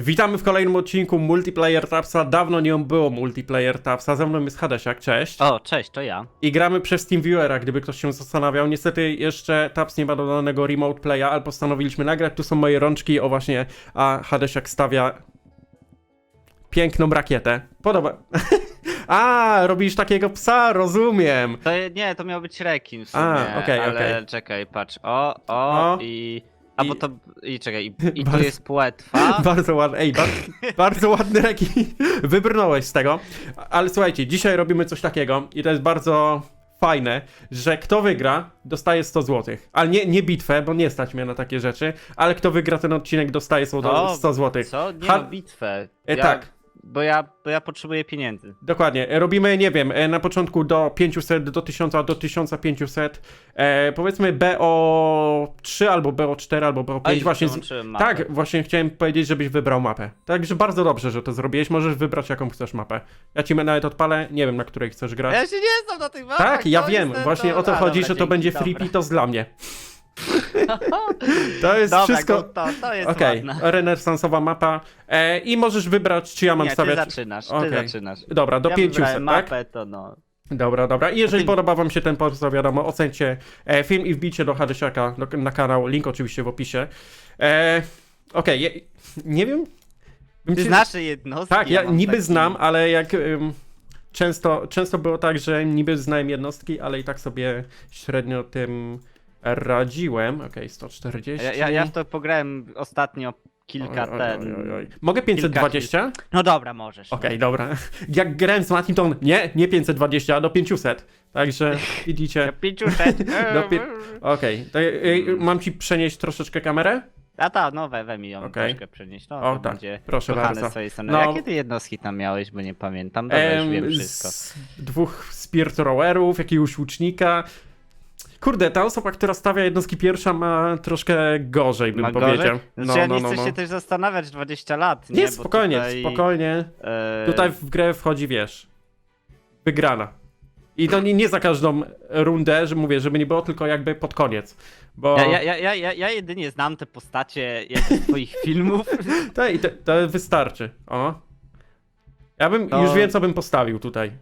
Witamy w kolejnym odcinku Multiplayer Tapsa. Dawno nie było Multiplayer Tapsa. Ze mną jest Hadesiak, cześć. O, cześć, to ja. I gramy przez TeamViewera, gdyby ktoś się zastanawiał. Niestety jeszcze Taps nie ma dodanego Remote Playa, ale postanowiliśmy nagrać. Tu są moje rączki, o właśnie, a Hadesiak stawia piękną rakietę. Podoba... a, robisz takiego psa, rozumiem. To nie, to miał być rekin w sumie, A, okej, ale okej. czekaj, patrz, o, o, O. i... A I- bo to, i czekaj, i, i tu Bardzo- jest płetwa. Bardzo ładny, ej, bar bardzo ładny rekin. Wybrnąłeś z tego. Ale słuchajcie, dzisiaj robimy coś takiego i to jest bardzo fajne, że kto wygra, dostaje 100 zł. Ale nie, nie bitwę, bo nie stać mnie na takie rzeczy, ale kto wygra ten odcinek, dostaje 100, O, 100 zł. Co? Nie Ha- no, bitwę. E, Ja- tak. Bo ja, bo ja potrzebuję pieniędzy. Dokładnie. E, Robimy, nie wiem, e, na początku do 500, do 1000, do 1500. E, powiedzmy BO3 albo BO4 albo BO5. A już właśnie z... mapę. Tak, właśnie chciałem powiedzieć, żebyś wybrał mapę. Także bardzo dobrze, że to zrobiłeś. Możesz wybrać, jaką chcesz mapę. Ja ci nawet odpalę, nie wiem, na której chcesz grać. Ja się nie znam na tych mapach. tak, ja to wiem. Właśnie o to a, chodzi, dobra, że to będzie dobra. free to dla mnie. To jest Dobra, wszystko. to, to jest Okej, ładne. renesansowa mapa. E, I możesz wybrać, czy ja mam Nie, ty stawiać. zaczynasz, ty Okej. zaczynasz. Dobra, do ja 500, wybrałem tak? mapę, to no. Dobra, dobra. I jeżeli podoba wam się ten post, to wiadomo, ocencie e, film i wbijcie do Hadesiaka do, na kanał, link oczywiście w opisie. E, Okej, je- nie wiem. Bym Ty cię- znasz te jednostki? Tak, ja mam niby taki- znam, ale jak ym, często, często było tak, że niby znałem jednostki, ale i tak sobie średnio tym radziłem. Okej, 140. Ja, ja, ja w to pograłem ostatnio kilka Oj, oj, ten... oj, oj, oj. Mogę 520? No dobra, możesz. Okej, dobra. Jak grałem z Martin, to on, nie, nie 520, a do 500. Także widzicie. 500. Do pie- Okej, to y, y, mam ci przenieść troszeczkę kamerę? A ta, no we, we mi ją Okej. troszkę przenieść. No, O, to tak, będzie proszę kochane bardzo. z twojej strony. No. Jakie ty jednostki tam miałeś, bo nie pamiętam. Dobra, już Em, wiem wszystko. z dwóch spirit rowerów, jakiegoś łucznika. Kurde, ta osoba, która stawia jednostki pierwsza ma troszkę gorzej, bym Ma powiedział. gorzej? Znaczy ja nie chcę się też zastanawiać 20 lat, nie? Nie, Bo spokojnie, tutaj, spokojnie. e, Tutaj w grę wchodzi, wiesz, wygrana. I to nie, nie za każdą rundę, że mówię, żeby nie było tylko jakby pod koniec. Bo Ja, ja, ja, ja, ja, ja jedynie znam te postacie z twoich filmów. to, i to, to wystarczy. O. Ja bym, To- już wiem, co bym postawił tutaj.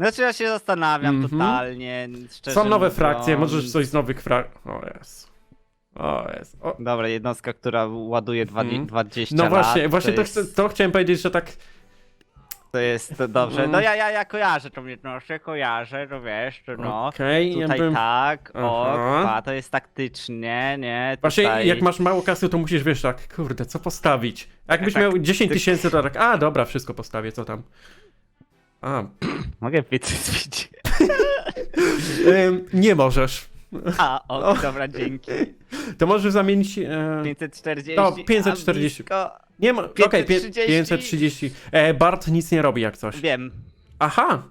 Znaczy ja się zastanawiam Mhm. totalnie, szczerze Są nowe mówiąc. frakcje, możesz coś z nowych frakcji. O jest. O jest. O. Dobra, jednostka, która ładuje dwa- Mhm. 20 No lat. właśnie, właśnie to, jest... chcę, to chciałem powiedzieć, że tak. To jest to dobrze. Mm. No ja, ja, ja kojarzę tą jednostkę, kojarzę, to wiesz, to no. Okej, ja Tutaj bym. tak, o, Aha. a to jest taktycznie, nie? Właśnie Tutaj... jak masz mało kasy, to musisz wiesz tak, kurde, co postawić? Jakbyś Tak, miał 10 tak. tysięcy, to tak, a dobra, wszystko postawię, co tam. A, Mogę ym, nie możesz. A, o, O. dobra, dzięki. To możesz zamienić. E, 540. No, a 540. blisko- nie ma. Okej, pie- 530. 530. E, Bart nic nie robi jak coś. Wiem. Aha!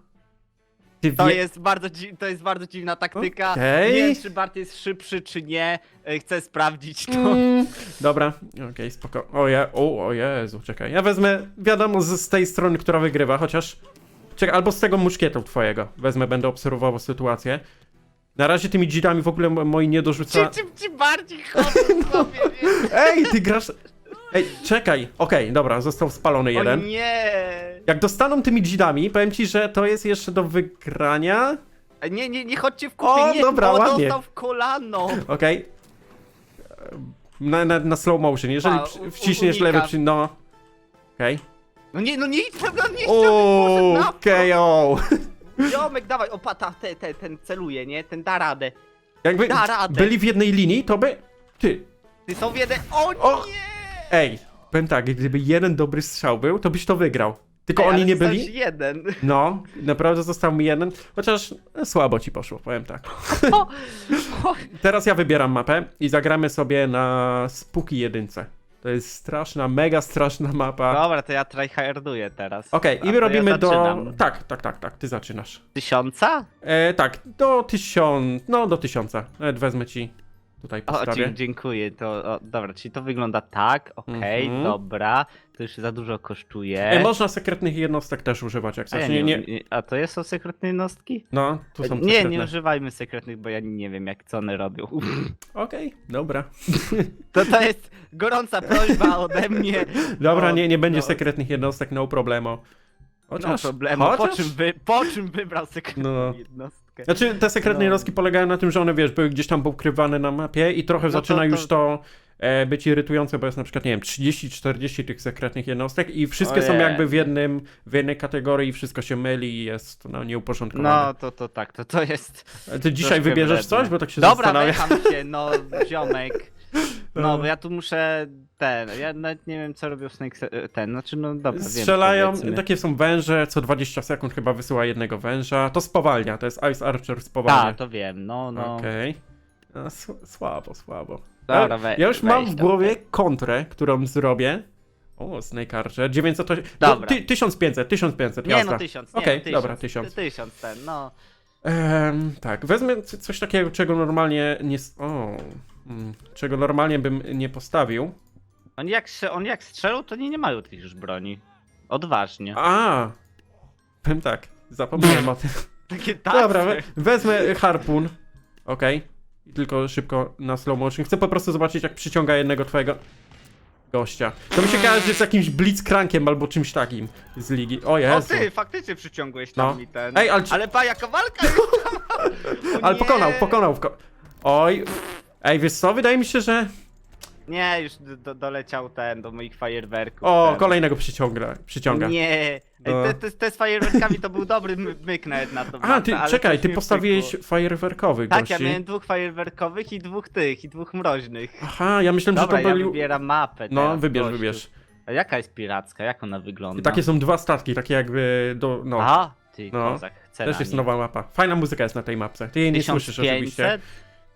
Ty To wie... jest, bardzo, dzi- to jest bardzo dziwna taktyka. Okej. Nie wiem, czy Bart jest szybszy, czy nie. E, Chcę sprawdzić to. Mm, Dobra, okej, spoko. O, je, o, o Jezu, czekaj. Ja wezmę, wiadomo, z, z tej strony, która wygrywa, chociaż... Czekaj, albo z tego muszkietu twojego. Wezmę, będę obserwował sytuację. Na razie tymi dzidami w ogóle mo- moi nie dorzuca... Czy, czy, czy bardziej chodzą sobie, nie? Ej, ty grasz... Ej, czekaj. Okej, dobra, został spalony O jeden. nie! Jak dostaną tymi dzidami, powiem ci, że to jest jeszcze do wygrania. Nie, nie, nie chodźcie w O, nie, dobra, o, ładnie. dostał w kolano. Okej. Na, na, na slow motion. Jeżeli A, przy- u- wciśniesz lewy przy... No. Okej. No nie, no nie no nie Okay. tam, KO. Ziomek, dawaj, o pata, te, te, ten celuje, nie? Ten da radę. Jakby Da radę. byli w jednej linii, to by... Ty. Ty są w jeden... O, O! nie! Ej. Powiem tak, gdyby jeden dobry strzał był, to byś to wygrał. Tylko Ej, oni ale nie zostałeś byli. jeden. No, naprawdę został mi jeden. Chociaż słabo ci poszło, powiem tak. O, o, Teraz ja wybieram mapę i zagramy sobie na Spooky jedynce. To jest straszna, mega straszna mapa. Dobra, to ja tryharduję teraz. Okej, A i my to robimy ja do. zaczynam. Tak, tak, tak, tak, ty zaczynasz. Tysiąca? E, tak, do tysiąc. No, do tysiąca. Nawet wezmę ci tutaj O, postawię. dzie- dziękuję, to, o, dobra, czyli to wygląda tak, okej, Mhm. dobra, to już za dużo kosztuje. E, można sekretnych jednostek też używać, jak a, chcesz. ja Nie, nie, nie, nie, a to jest są sekretne jednostki? no, tu są nie, sekretne. nie używajmy sekretnych, bo ja nie wiem jak co one robią. Okej, dobra. To to jest gorąca prośba ode mnie. Dobra, O, nie, nie będzie no. sekretnych jednostek, no problemo. No problemu, po czym, wy, po czym wybrał sekretną No. jednostkę? Znaczy, te sekretne No. jednostki polegają na tym, że one, wiesz, były gdzieś tam poukrywane na mapie i trochę No to- zaczyna to- już to e, być irytujące, bo jest na przykład, nie wiem, 30-40 tych sekretnych jednostek i wszystkie są Ojej. jakby w jednym, w jednej kategorii i wszystko się myli i jest, no, nieuporządkowane. No to to tak, to to jest. A Ty dzisiaj wybierzesz wredne. coś, bo tak się Dobra, zastanawiam. weham się, no ziomek. No, No. bo ja tu muszę ten. Ja nawet nie wiem co robią Snake. Ten, znaczy no dobra, wiem. Strzelają, powiedzmy. takie są węże, co 20 sekund chyba wysyła jednego węża. To spowalnia, to jest Ice Archer spowalnia. to wiem, no, no. Okej. No, sł- słabo, słabo. Dobra, ja, we- ja już mam w tam. głowie kontrę, którą zrobię. O, Snake Archer, 908. Dobra. Ty, 1500, 1500, Nie jazda. no, tysiąc. Nie, Okej, no, tysiąc, dobra, tysiąc. Tysiąc ten, no. Em, tak, wezmę coś takiego, czego normalnie nie... O, mm, czego normalnie bym nie postawił. Oni jak, oni jak strzelą, to nie, nie mają tych już broni. Odważnie. A, powiem tak, zapomniałem o tym. Takie tak. Dobra, we, wezmę harpun. Okej. Tylko szybko na slow motion. Chcę po prostu zobaczyć, jak przyciąga jednego twojego gościa. To mi się kojarzy z jakimś blitzcrankiem albo czymś takim z ligi. O O Jezu. ty, faktycznie przyciągłeś tam No. mi ten. Ej, ale Ale pa, jaka walka jest tam. O Ale nie. pokonał, pokonał. Wko... Oj. Ej, wiesz co? Wydaje mi się, że... Nie, już do, do, doleciał ten, do moich fajerwerków. O, ten. kolejnego przyciąga. przyciąga. Nie, Ej, No. te, te, te z fajerwerkami to był dobry my- myk nawet na to. A, ty, czekaj, ty postawiłeś pykło. fajerwerkowych Tak, gości. ja miałem dwóch fajerwerkowych i dwóch tych, i dwóch mroźnych. Aha, ja myślałem, Dobra, że to ja byli... wybieram mapę No, wybierz, gościu. wybierz. A jaka jest piracka? Jak ona wygląda? I takie są dwa statki, takie jakby do... No, A, ty No. kozak, też jest nowa mapa. Fajna muzyka jest na tej mapce. Ty jej nie słyszysz oczywiście.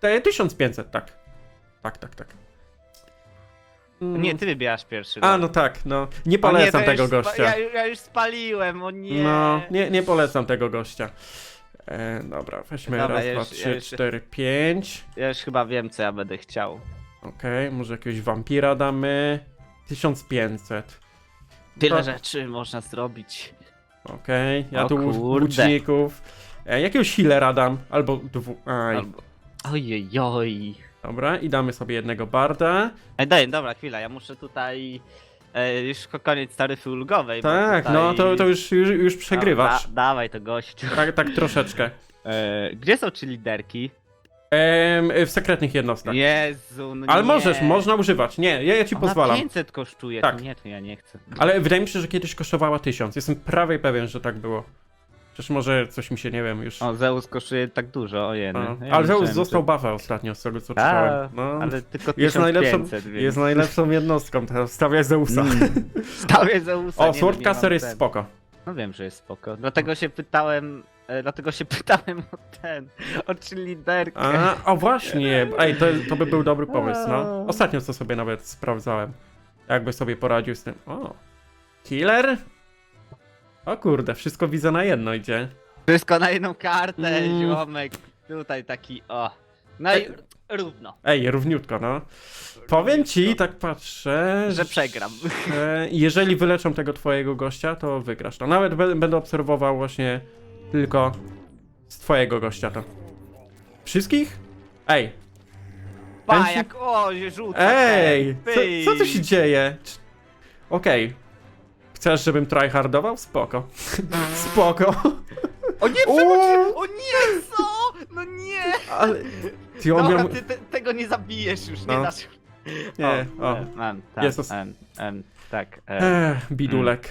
1500? Te 1500, tak. Tak, tak, tak. Mm. Nie, ty wybierasz pierwszy. A, no tak, no. Nie O polecam nie, to tego już spa- gościa. Ja, ja już spaliłem, o nie. No, nie, nie polecam tego gościa. E, dobra, weźmy Dobra, raz, ja dwa, już- ja trzy, już- cztery, pięć. Ja już chyba wiem, co ja będę chciał. Okej, może jakiegoś wampira damy. 1500. Tyle To- rzeczy można zrobić. Okej, ja O tu kurde. łuczników. E, jakiegoś healera dam, albo dwu... Aj, Albo... Ojejoj. dobra, i damy sobie jednego barda. Ej, daj, dobra, chwila, ja muszę tutaj... E, już ko- koniec taryfy ulgowej. bo Tak, tutaj... no to, to już, już, już przegrywasz. Da, dawaj to gościu. Tak, tak troszeczkę. E, gdzie są ci liderki? Em, w sekretnych jednostkach. Jezu, no Tak. Ale nie. możesz, można używać. Nie, ja, ja ci Ona pozwalam. 500 kosztuje, Tak. to nie, to ja nie chcę. Ale wydaje mi się, że kiedyś kosztowała 1000. Jestem prawie pewien, że tak było. Przecież może coś mi się, nie wiem, już... O, Zeus kosztuje tak dużo, ojej. No. ja Ale Zeus został że- ostatnio, z tego co A, czytałem. No. ale tylko Jest 1500, najlepszą, więc... jest najlepszą jednostką, teraz stawiaj Zeusa. Mm. Zeusa. O, Swordcaster jest ten. spoko. No wiem, że jest spoko. Dlatego się pytałem, e, dlatego się pytałem o ten, o czy liderkę. A, o właśnie, ej, to, to by był dobry pomysł, no. Ostatnio co sobie nawet sprawdzałem. Jakby sobie poradził z tym. O, killer? O kurde, wszystko widzę na jedno idzie. Wszystko na jedną kartę, Mm. ziomek. Tutaj taki, o. No i Ej. równo, Ej, równiutko, no. Powiem ci, tak patrzę, że przegram. że jeżeli wyleczą tego twojego gościa, to wygrasz. To nawet be- będę obserwował właśnie tylko z twojego gościa to. Wszystkich? Ej, Pa, Chęci- jak, o, rzuca ej, ten, co, co tu się dzieje? Czy- Okej. Chcesz, żebym tryhardował? Spoko. Spoko. O nie, przewróciłem! O nie, co? No nie! Ale... Ty on Dobra, miał... ty te, tego nie zabijesz już, nie No. dasz. Nie, o. e, Mam, tak, Jezus. em, em, tak. e, Ech, bidulek.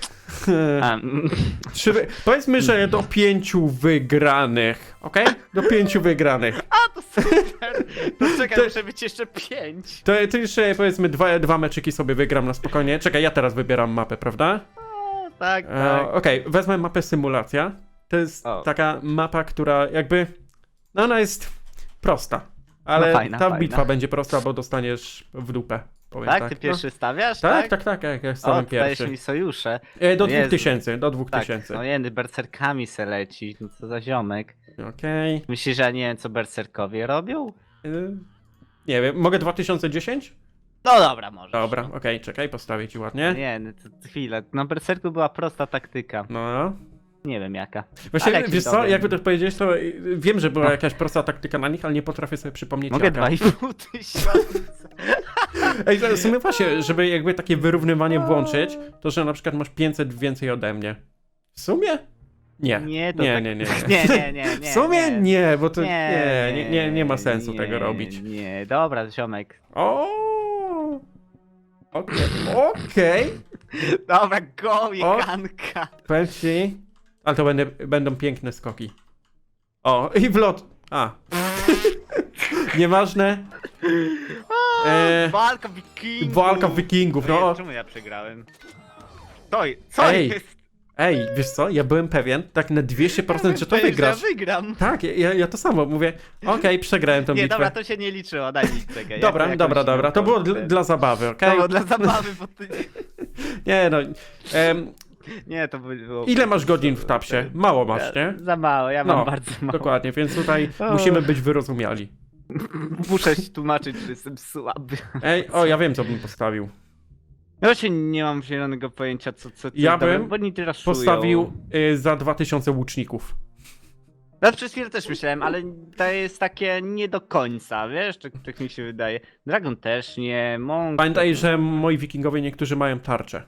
Trzy wy... Powiedzmy, że do pięciu wygranych, okej? Do pięciu wygranych. A, to super! To czekaj, To- muszę być jeszcze pięć. To, to jeszcze powiedzmy dwa, dwa meczyki sobie wygram na spokojnie. Czekaj, ja teraz wybieram mapę, prawda? O, tak, E, tak. Okej, wezmę mapę symulacja. To jest O. taka mapa, która jakby. No ona jest prosta. Ale No fajna, ta fajna. bitwa będzie prosta, bo dostaniesz w dupę. Powiem tak, tak, ty no. pierwszy stawiasz, Tak, tak? tak, tak, jak ja O, pierwszy. mi sojusze. E, do dwóch tysięcy, do dwóch Tak, tysięcy. no jedy, berserkami se leci, no co za ziomek. Okej. Myślisz, że ja nie wiem, co berserkowie robią? Y, Nie wiem, mogę 2010? No dobra, może. Dobra, okej, czekaj, postawię ci ładnie. Nie, no to chwilę. Na Berserku była prosta taktyka. No. Nie wiem jaka. Właśnie, Ale wiesz co, jakby to powiedzieć, to wiem, że była No. jakaś prosta taktyka na nich, ale nie potrafię sobie przypomnieć Mogę jaka. 2,5 tysiąca. Ej, w sumie właśnie, żeby jakby takie wyrównywanie włączyć, to że na przykład masz 500 więcej ode mnie. W sumie? Nie. Nie, to nie, tak- nie, nie, Nie, nie, nie, nie. W sumie nie. nie, bo to nie, nie, nie, nie ma sensu nie, tego robić. Nie, dobra, ziomek. O. Okej, okej. Dobra, go, jeganka. Powiem ci, ale to będę, będą piękne skoki. O, i wlot. A. Nieważne. E, Walka wikingów. walka wikingów, No. no. Czemu ja przegrałem? To, co Ej, jest? Ej, wiesz co, ja byłem pewien, tak na 200%, że to Powiem, wygrasz. Ja wygram. Tak, ja, ja to samo mówię. Okej, przegrałem tą Nie, bitwę. dobra, to się nie liczyło, daj mi czekaj. Dobra, dobra, dobra. To było dla, zabawy, okej? To było dla zabawy, bo ty... Nie no. Em, Nie, to by było... ile masz godzin w tapsie? Mało masz, nie? Za mało, ja mam No, bardzo mało. Dokładnie, więc tutaj O. musimy być wyrozumiali. Muszę się tłumaczyć, że jestem słaby. Ej, o, ja wiem, co bym postawił. Ja właśnie nie mam zielonego pojęcia, co, co, Ja bym bo oni teraz. Postawił y, za 2000 łuczników. No przez chwilę też myślałem, ale to jest takie nie do końca, wiesz, tak, tak mi się wydaje. Dragon też nie, Monk... Pamiętaj, że moi wikingowie niektórzy mają tarczę.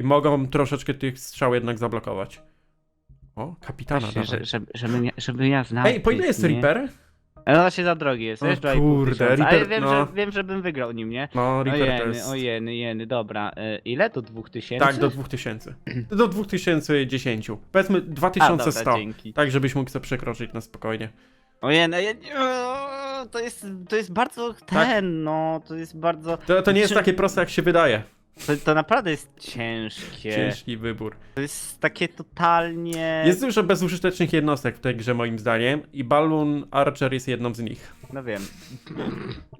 I mogą troszeczkę tych strzał jednak zablokować. O, kapitana Właśnie, dawaj. że, żeby, żeby, nie, żeby ja znał. Ej, po ile jest nie? Reaper? No właśnie za drogi jest, O wiesz, 2,5 kurde, tysiąca. Ale Reaper, wiem, no. że, wiem, że bym wygrał nim, nie? No, O Reaper to jeny, jest... o jeny, jeny, dobra. Y, ile to 2000? Tak, do 2000. Do 2010. Powiedzmy A, 2100. dobra, dzięki. tak, żebyś mógł to przekroczyć na spokojnie. O jeny, o, to jest, to jest bardzo ten, no, to jest bardzo... To, to nie jest Czy- takie proste, jak się wydaje. To, to naprawdę jest ciężkie. Ciężki wybór. To jest takie totalnie... Jest dużo bezużytecznych jednostek w tej grze, moim zdaniem, i Balloon Archer jest jedną z nich. No wiem.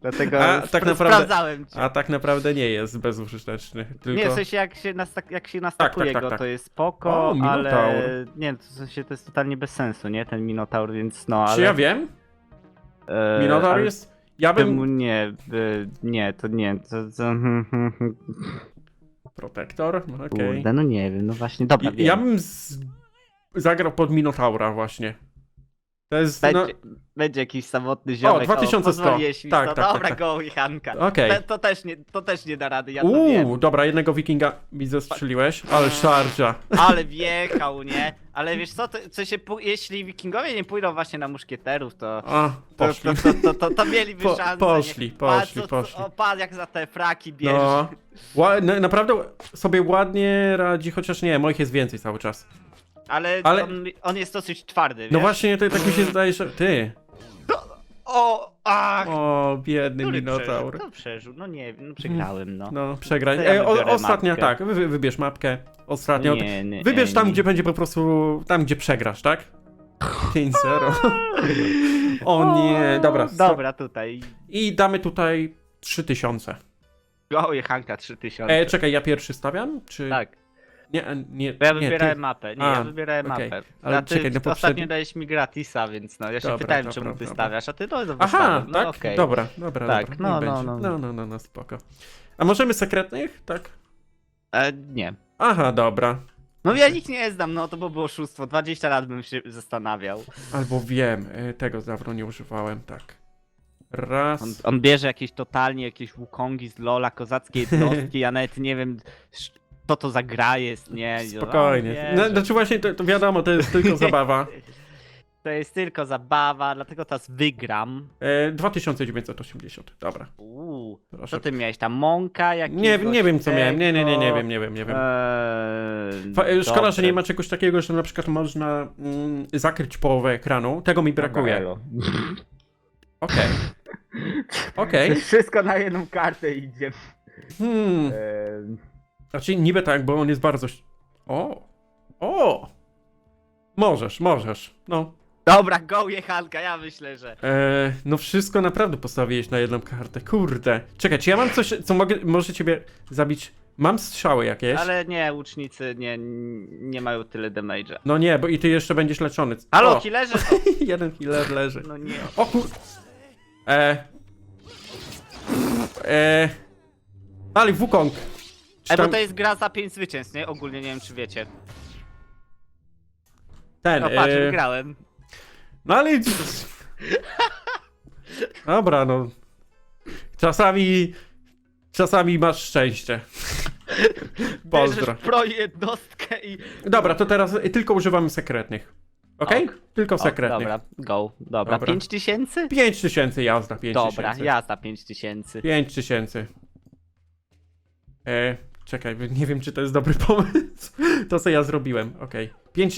Dlatego A, tak naprawdę- sprawdzałem cię. A tak naprawdę nie jest bezużyteczny. Tylko... Nie, w sensie jak się, nastak- jak się nastakuje tak, go, tak. to jest spoko, O, ale... Nie, to w sensie to jest totalnie bez sensu, nie? Ten Minotaur, więc no, ale... Czy ja wiem? e, Minotaur ale jest. Ja Temu bym. nie, e, nie, to nie, to... to. Protektor? No, Okej. Kurde, no nie wiem, no właśnie, dobra, wiem. ja bym z... zagrał pod Minotaura właśnie. To jest. No... Będzie, będzie jakiś samotny ziomek. 2100. pozwoliłeś mi Tak, to. tak, tak, Dobra, tak. go Hanka. Okej. To, to, też nie, to też nie da rady, ja. Uuu, dobra, jednego wikinga mi zestrzeliłeś, ale szarża. Ale wjechał, nie? Ale wiesz co, to, co się, jeśli wikingowie nie pójdą właśnie na muszkieterów, to... A, poszli. to, to, to, to, to mieliby Po- szansę. poszli, poszli, co- poszli. O, patrz jak za te fraki bierze. No. Ła... na- Naprawdę sobie ładnie radzi, chociaż nie, moich jest więcej cały czas. Ale, Ale- On, on jest dosyć twardy, wiesz? No właśnie, to tak mi się zdaje, że. Ty! O, ach! O, biedny Który Minotaur. przeżył? Kto przeżył? No nie wiem, no przegrałem, no. No, przegraj. To ja o, wybiorę ostatnia, mapkę. tak, wy, wybierz mapkę. Ostatnio. nie, nie, Wybierz tam, nie. gdzie będzie po prostu. Tam, gdzie przegrasz, tak? 5-0. o nie, dobra. Dobra, tutaj. I damy tutaj 3000. Go, Hanka 3000. E, czekaj, ja pierwszy stawiam? Czy. Tak. Nie, e, nie. Bo ja nie, wybierałem ty- mapę. Nie, A, ja wybierałem okej. mapę. Ale a ty czekaj, no ostatnio poprzedni- dałeś mi gratisa, więc no ja się Dobra, pytałem, dobra, czemu ty dobra. stawiasz, a ty no, no Aha, no, tak? okej. Dobra, dobra, Tak, dobra. no, niech no, będzie. no. no, no, no, no, spoko. A możemy sekretnych? Tak? E, nie. Aha, dobra. No ja ich nie znam, no to by było oszustwo. 20 lat bym się zastanawiał. Albo wiem, e, tego dawno nie używałem, tak. Raz. On, on bierze jakieś totalnie jakieś wukongi z Lola, kozackie jednostki, ja nawet nie wiem, sz- co to za gra jest, nie? Spokojnie. o, No, znaczy właśnie, to, to wiadomo, to jest tylko zabawa. To jest tylko zabawa, dlatego teraz wygram. E, 2980, dobra. Uuu, Proszę. co ty miałeś tam? Monka? Jakiegoś Nie, nie wiem co miałem, nie, nie, nie, nie wiem, nie wiem, nie wiem. Eee, e, Szkoda, że dobrze. nie ma czegoś takiego, że na przykład można mm, zakryć połowę ekranu. Tego mi brakuje. Okej. Okej. Wszystko na jedną kartę idzie. Hmm. Eee, Znaczy niby tak, bo on jest bardzo... O! O! Możesz, możesz. No. Dobra, go jechanka, ja myślę, że. E, no wszystko naprawdę postawiłeś na jedną kartę. Kurde. Czekaj, czy ja mam coś, co mogę, może ciebie zabić? Mam strzały jakieś? Ale nie, łucznicy nie, nie mają tyle damage'a. No nie, bo i ty jeszcze będziesz leczony. Halo, O, to... jeden healer leży. No nie. O kur... E... E... Ale Wukong. Czy Ej, bo tam to jest gra za 5 zwycięstw, nie? Ogólnie nie wiem, czy wiecie. ten. No patrz, e... wygrałem. No ale. Dobra, no. Czasami. Czasami masz szczęście. Pozdro. Bierzesz pro jednostkę i... Dobra, to teraz tylko używamy sekretnych. Okej? Ok. Tylko sekretnych. dobra, go. Dobra, Dobra. 5 tysięcy? 5 tysięcy jazda, 5 Dobra, tysięcy. jazda 5 tysięcy. 5 tysięcy. E, czekaj, nie wiem czy to jest dobry pomysł. To co ja zrobiłem, okej. 5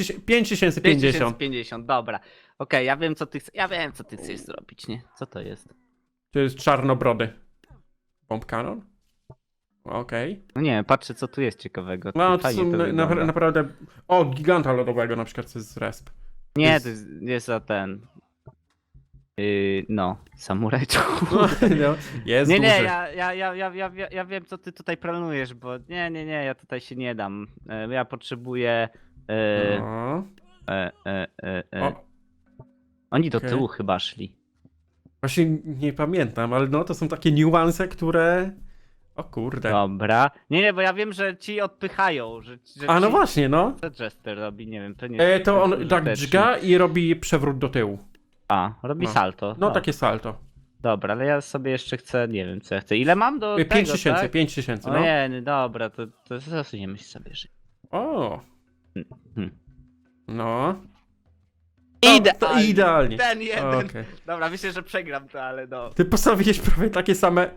tysięcy 50. 5050, dobra. Okej, ja wiem co ty chcesz. Ja wiem co ty chcesz zrobić, nie? Co to jest? To jest czarnobrody. Bomb cannon? Okej. No nie patrzę co tu jest ciekawego. No, to Fajnie są to na, wygląda. naprawdę... O, giganta lodowego na przykład to jest z resp. Nie, to jest, jest za ten. Yy, no, samurajczu. No, no, jest Nie, duży. nie, ja, ja, ja, ja, ja, ja, ja wiem co ty tutaj planujesz, bo nie, nie, nie, ja tutaj się nie dam. E, Ja potrzebuję. E, No. e, e, e, e. O, Oni do okej. tyłu chyba szli. właśnie nie pamiętam, ale no to są takie niuanse, które... O kurde. Dobra. Nie, nie, bo ja wiem, że ci odpychają, że, że A no ci... właśnie, no. Co Jester robi, nie wiem, to nie E, to on tak użyteczne. i robi przewrót do tyłu. A, robi No. salto. No O, takie salto. Dobra, ale ja sobie jeszcze chcę, nie wiem co ja chcę. Ile mam do 5 tego, tysięcy, tak? 5 tysięcy, no. Ojej, dobra, to, to zasuniemy sobie życie. O. Hmm. No. To, to Idealnie. idealnie. Ten jeden. Okej. Dobra, myślę, że przegram to, ale no. Ty postawiłeś prawie takie same.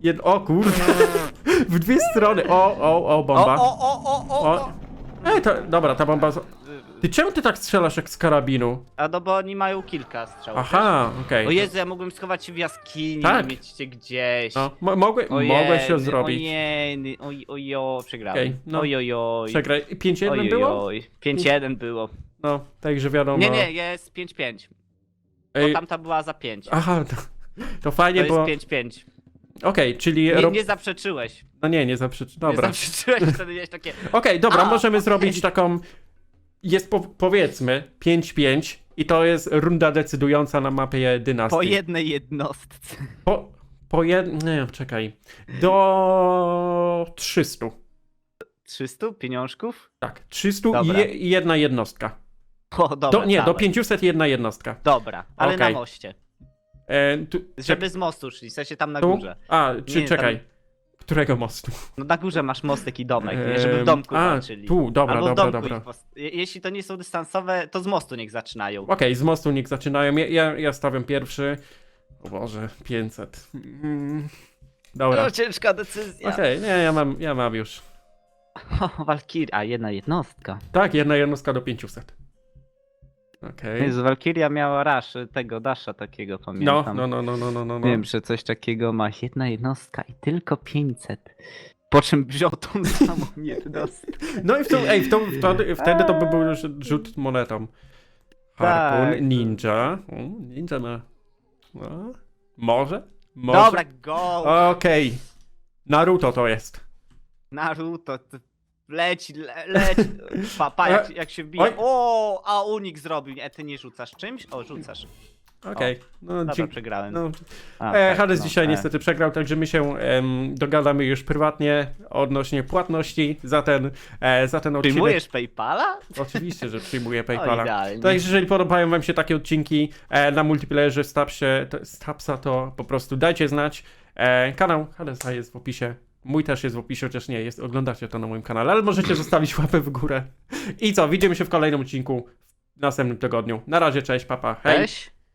Jed... O kurde. W dwie strony. O, o, o, O, bomba. o, o, o, o, O. o. Ej, to, dobra, ta bomba. z- Ty czemu ty tak strzelasz jak z karabinu? A no bo oni mają kilka strzałów. Aha, okej. wiesz? O Jezu, ja mogłem schować się w jaskini Tak. mieć cię gdzieś. No, mo- mogłe, mogłeś to zrobić. Ojej, oj, ojo, przegrałem. Okej, no. Oj, oj, oj. Przegraj. 5-1 Oj, było? oj. 5-1 było. No, także wiadomo. Nie, nie, jest 5-5. Bo Ej, tamta była za 5. Aha, to, to To fajnie, jest bo. Okej, 5-5. czyli. Nie, rob... nie zaprzeczyłeś. No nie, nie zaprzecz. Nie Dobra. zaprzeczyłeś, wtedy miałeś takie... Okej, dobra, A, możemy okej. zrobić taką. Jest po, powiedzmy 5-5 i to jest runda decydująca na mapie dynastii. Po jednej jednostce. Po, po jed... Nie, czekaj. Do 300. 300 pieniążków? Tak, 300 i, Dobra. i jedna jednostka. O, dobra, Do, nie, do dawaj. 500 jedna jednostka. Dobra, ale Okej. na moście. E, tu, Żeby z mostu szli, w sensie tam na tu? górze. A, czy Nie, czekaj. Którego mostu? No na górze masz mostek i domek, nie? żeby w domku A, walczyli. tu, dobra, Albo w dobra, domku dobra. ich post- Je- Jeśli to nie są dystansowe, to z mostu niech zaczynają. Okej, z mostu niech zaczynają. Ja, ja, ja stawiam pierwszy. O Boże, 500. Mm, Dobra. No, ciężka decyzja. Okej, nie, ja mam, ja mam już. O, Walkiria, jedna jednostka. Tak, jedna jednostka do 500. Okej. Jezu, Walkiria miała rasz, tego Dasha takiego No, pamiętam. no, no, no, no, no, no. no. Wiem, że coś takiego ma jedna jednostka i tylko 500. Po czym wziął tą samą jednostkę. No i w tą, ej, w tą, wtedy, wtedy to by był już rzut monetą. Harpun, Tak. ninja. O, ninja ma. No, może? Może? Dobra, go! Okej. Naruto to jest. Naruto, to leci, le, leci. Papa, jak, jak się. Oj. O, a unik zrobił. Nie, ty nie rzucasz czymś? O, rzucasz. Okej. No, Dobra, dzięki. przegrałem. No, A, e, tak, Hades no, dzisiaj e. niestety przegrał, także my się em, dogadamy już prywatnie odnośnie płatności za ten, e, za ten odcinek. Przyjmujesz Paypala? Oczywiście, że przyjmuję O, PayPala. idealnie. Także jeżeli podobają wam się takie odcinki e, na multiplayerze z Tapsie, to, to po prostu dajcie znać. E, kanał Hadesa jest w opisie. Mój też jest w opisie, chociaż nie, jest, oglądacie to na moim kanale, ale możecie zostawić łapę w górę. I co, widzimy się w kolejnym odcinku w następnym tygodniu. Na razie, cześć, papa, hej! Cześć.